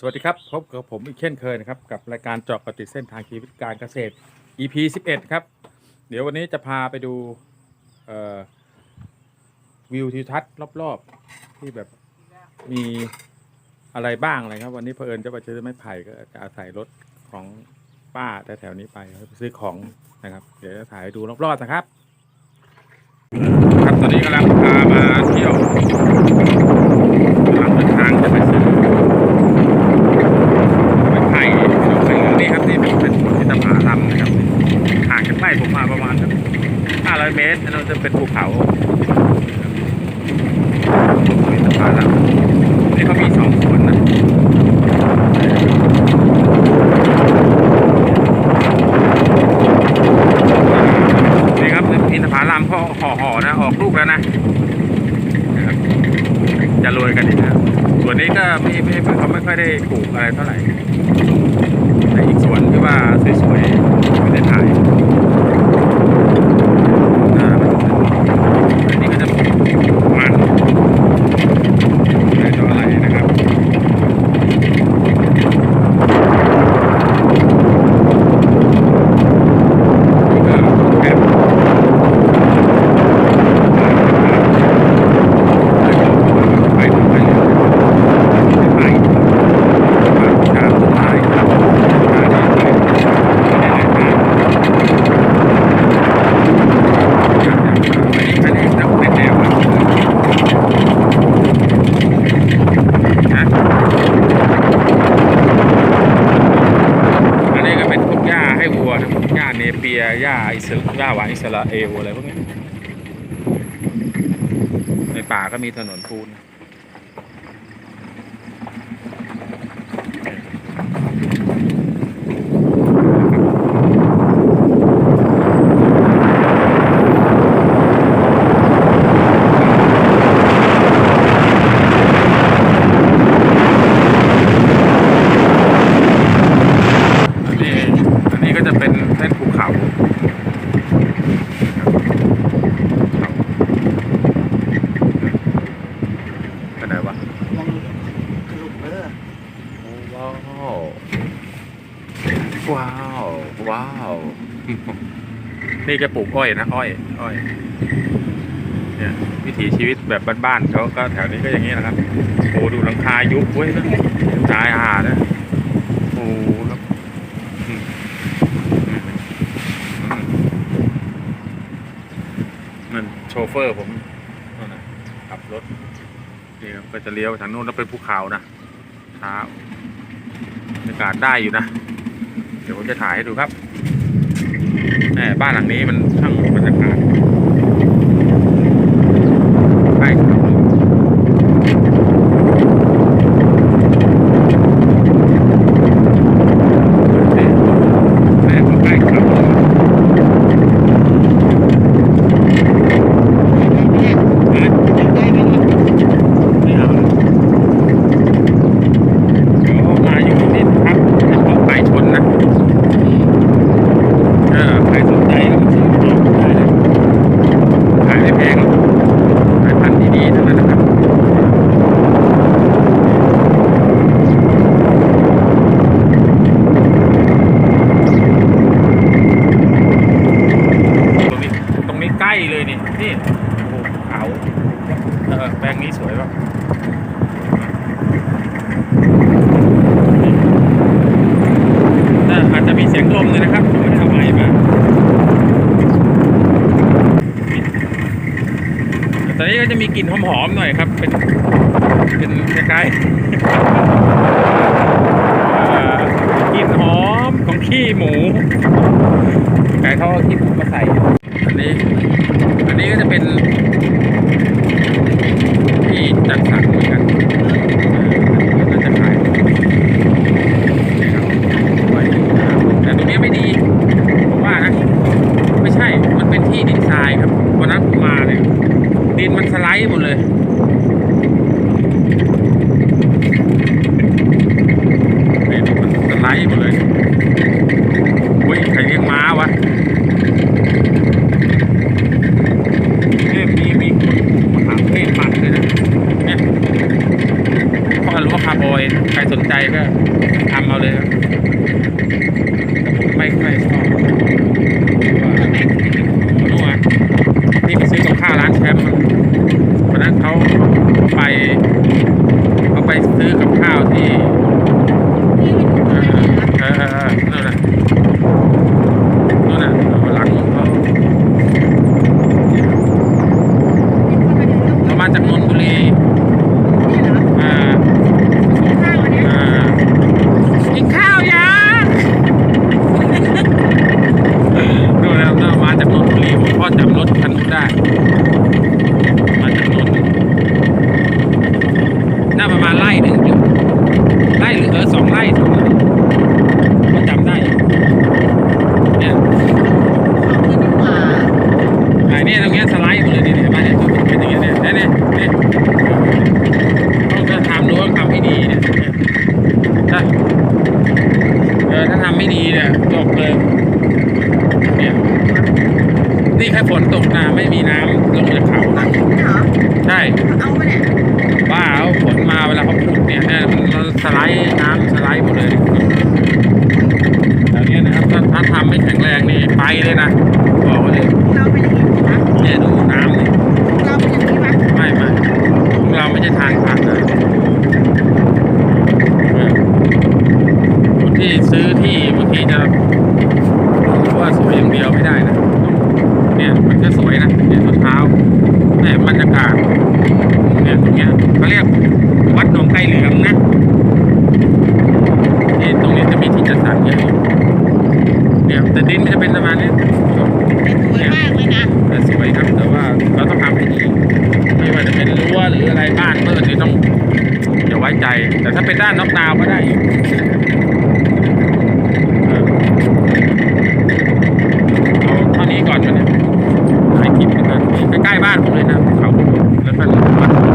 สวัสดีครับ พบกับผมอีกเช่นเคยนะครับ กับรายการเจาะกติเส้นทางชีวิตการเกษตร EP 11 ครับ เดี๋ยววันนี้จะพาไปดูวิวทิวทัศน์รอบๆ ที่แบบมีอะไรบ้างอะไรครับ วันนี้เพอเอิญจะไปเจอไม้ไผ่ก็จะอาศัยรถของป้าแถวๆนี้ไปซื้อของนะครับ เดี๋ยวจะถ่ายให้ดูรอบๆนะครับ ครับตอนนี้กำลังพามาเที่ยวกำลังเดินทางจะไปซื้อ ไม้ไผ่ไม้เหลืองนี่ครับนี่เป็นเป็นอินทผลัมนะครับห่างจากไร่ผมมาประมาณสัก500 เมตรนั่นเป็นภูเขาอินทผลัมนี่เขามีสองสวนนะนี่ครับอินทผลัมพอห่อห่อๆนะ ออกลูกแล้วนะนะครับจะโรยกันอีกนะส่วนนี้ก็ไม่ไม่เขาไม่ค่อยได้ปลูกอะไรเท่าไหร่แต่อีกส่วนที่ว่าสวยๆไม่ได้ถ่ายอ่าอันนี้ก็จะมันไม่ต้องอะไรนะครับนี่ก็แค่ไปต่อไปเลยไปตามสุดท้ายครับอันนี้นักเป็นแนวครับนะอันนี้ก็เป็นพวกหญ้าให้วัวนะหญ้าเนเปียหญ้า อิสราหญ้าหวานอิสราเอลอะไรพวกนี้ในป่าก็มีถนนปูนนี้อันนี้ก็จะเป็นเส้นภูเขาไปไหนวะ ยังลูกเด้อ ว้าว ว้าว ว้าว นี่แกปลูกอ้อยนะอ้อย อ้อย เนี่ย วิถีชีวิตแบบบ้านๆเขาก็แถวนี้ก็อย่างนี้นะครับโอ้ดูหลังคายุบเว้ยนะตายห่านะโอ้แล้วอืมอืมอืมนั่นโชเฟอร์ผมนั่นนะขับรถนี่ครับก็จะเลี้ยวไปทางนู้นแล้วเป็นภูเขานะเช้าบรรยากาศได้อยู่นะ เดี๋ยวผมจะถ่ายให้ดูครับแหมบ้านหลังนี้มันช่างบรรยากาศใช่แม่ผมใกล้ครับ ยังได้ไหมล่ะ ไม่เอาเดี๋ยวมาอยู่ที่พักเฉพาะไก่ชนนะเออใครสนใจก็มาซื้อมาได้เลยขายไม่แพงหรอกขายพันธุ์ดีๆทั้งนั้นนะครับตรงนี้ตรงนี้ใกล้เลยนี่นี่โอ้โหเขาเออแปลงนี้สวยป่ะ น่าอาจจะมีเสียงลมเลยนะครับผมไม่ได้เอาไม้มาตอนนี้ก็ จะมีกลิ่นหอมๆหน่อยครับ เป็นเป็นคล้ายๆกลิ่นหอมของขี้หมูไก่เขาเอาขี้หมูมาใส่ อันนี้ อันนี้ก็จะเป็นที่จัดสรรเหมือนกันเออน่าจะขาย แต่ตรงนี้ไม่ดี ผมว่านะ ไม่ใช่ มันเป็นที่ดินทรายครับ วันนั้นผมมาเนี่ยดิน มันสไลด์หมดเลย นี่ดินมันสไลด์หมดเลยเฮ้ยใครเลี้ยงม้าวะ ก็ทำเอาเลยครับแต่ผมไม่ค่อยชอบว่านู่นอะที่ไปซื้อกับข้าวร้านแชมป์อะวันนั้นเขาไปเขาไปซื้อกับข้าวที่ เออเออเออเออนั่นน่ะนั่นน่ะเอาหลังของเขาเขามาจากนนทบุรีอ่าอ่ากินข้าวยังดูแล้วน่ามาจากนนทบุรีผมพ่อจำรถคันนู้นได้ มาจากนนท์น่าประมาณไร่หนึ่งอยู่ไร่หรือเออสองไร่สองไร่ก็จำได้อยู่เนี่ยไอ้เนี่ยตรงเนี้ยสไลด์หมดเลยนี่เห็นไหมเนี่ยเป็นอย่างเงี้ยเนี่ยเนี่ยเนี่ยเนี่ยต้องจะทำรู้ว่าทำให้ดีเนี่ยเนี่ยถ้าเออถ้าทำไม่ดีเนี่ยจบเลยเนี่ย นี่แค่ฝนตกนะไม่มีน้ำลงจากเขานะใช่ว่าเอาฝนมาเวลาเขาขุดเนี่ยเนี่ยมันมันสไลด์น้ำสไลด์หมดเลยแบบนี้นะครับถ้าถ้าทำไม่แข็งแรงนี่ไปเลยนะบอกไว้เลยเนี่ยดูน้ำนี่ไม่ไม่ของเราไม่ใช่ทางผ่านนะเนี่ยคนที่ซื้อที่บางทีจะรู้ว่าสวยอย่างเดียวไม่ได้นะ เนี่ยมันก็สวยนะเนี่ยต้นเท้าเนี่ยบรรยากาศเนี่ยตรงเนี้ยเขาเรียกวัดหนองไก่เหลืองนะนี่ตรงนี้จะมีที่จัดสรรเยอะอยู่เนี่ยแต่ดินมันจะเป็นประมาณนี้แต่สวยครับแต่ว่าเราต้องทำให้ดีไม่ว่าจะเป็นรั้วหรืออะไรบ้านเมื่อนี่ต้องอย่าไว้ใจ แต่ถ้าเป็นด้านน็อกดาวน์ก็ได้อยู่ บ้านผมเลยนะเขาแล้วก็วัด